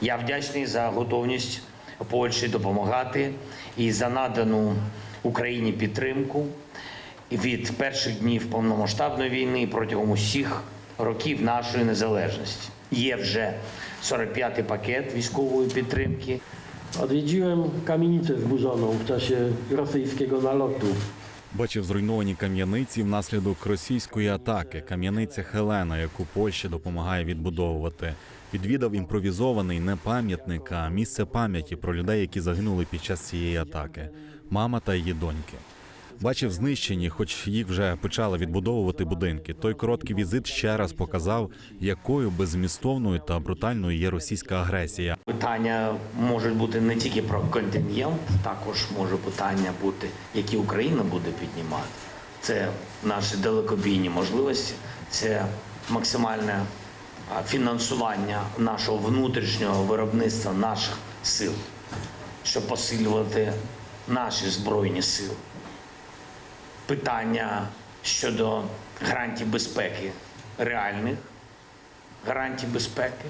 Я вдячний за готовність Польщі допомагати і за надану Україні підтримку від перших днів повномасштабної війни протягом усіх років нашої незалежності. Є вже 45-й пакет військової підтримки. Odwiedziłem kamienicę zburzoną w czasie rosyjskiego nalotu. Бачив зруйновані кам'яниці внаслідок російської атаки. Кам'яниця Хелена, яку Польща допомагає відбудовувати. Відвідав імпровізований не пам'ятник, а місце пам'яті про людей, які загинули під час цієї атаки. Мама та її доньки. Бачив знищені, хоч їх вже почали відбудовувати будинки. Той короткий візит ще раз показав, якою беззмістовною та брутальною є російська агресія. Питання можуть бути не тільки про контингент, також може питання бути, які Україна буде піднімати. Це наші далекобійні можливості, це максимальне фінансування нашого внутрішнього виробництва наших сил, щоб посилювати наші збройні сили. Питання щодо гарантій безпеки, реальних гарантій безпеки.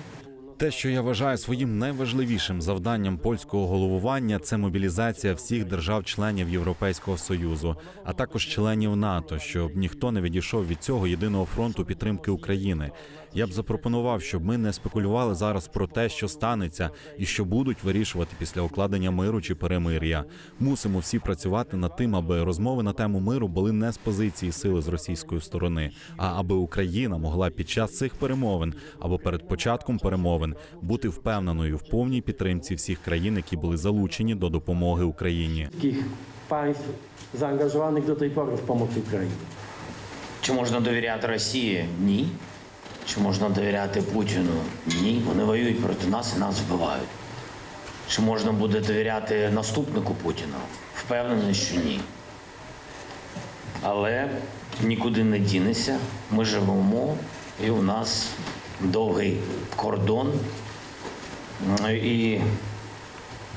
Те, що я вважаю своїм найважливішим завданням польського головування, це мобілізація всіх держав-членів Європейського союзу, а також членів НАТО, щоб ніхто не відійшов від цього єдиного фронту підтримки України. Я б запропонував, щоб ми не спекулювали зараз про те, що станеться, і що будуть вирішувати після укладення миру чи перемир'я. Мусимо всі працювати над тим, аби розмови на тему миру були не з позиції сили з російської сторони, а аби Україна могла під час цих перемовин або перед початком перемовин бути впевненою в повній підтримці всіх країн, які були залучені до допомоги Україні. Wszystkich państw zaangażowanych do tej pory w pomoc Ukrainie. Чи можна довіряти Росії? Ні. Чи можна довіряти Путіну? Ні. Вони воюють проти нас і нас вбивають. Чи можна буде довіряти наступнику Путіна? Впевнений, що ні. Але нікуди не дінеся. Ми живемо, і у нас довгий кордон. І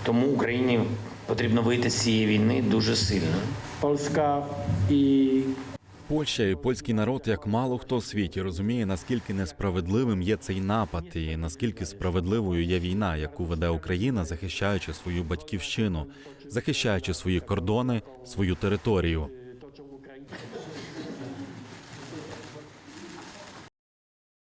тому Україні потрібно вийти з цієї війни дуже сильно. Polska i Польща і польський народ, як мало хто у світі, розуміє, наскільки несправедливим є цей напад, і наскільки справедливою є війна, яку веде Україна, захищаючи свою батьківщину, захищаючи свої кордони, свою територію.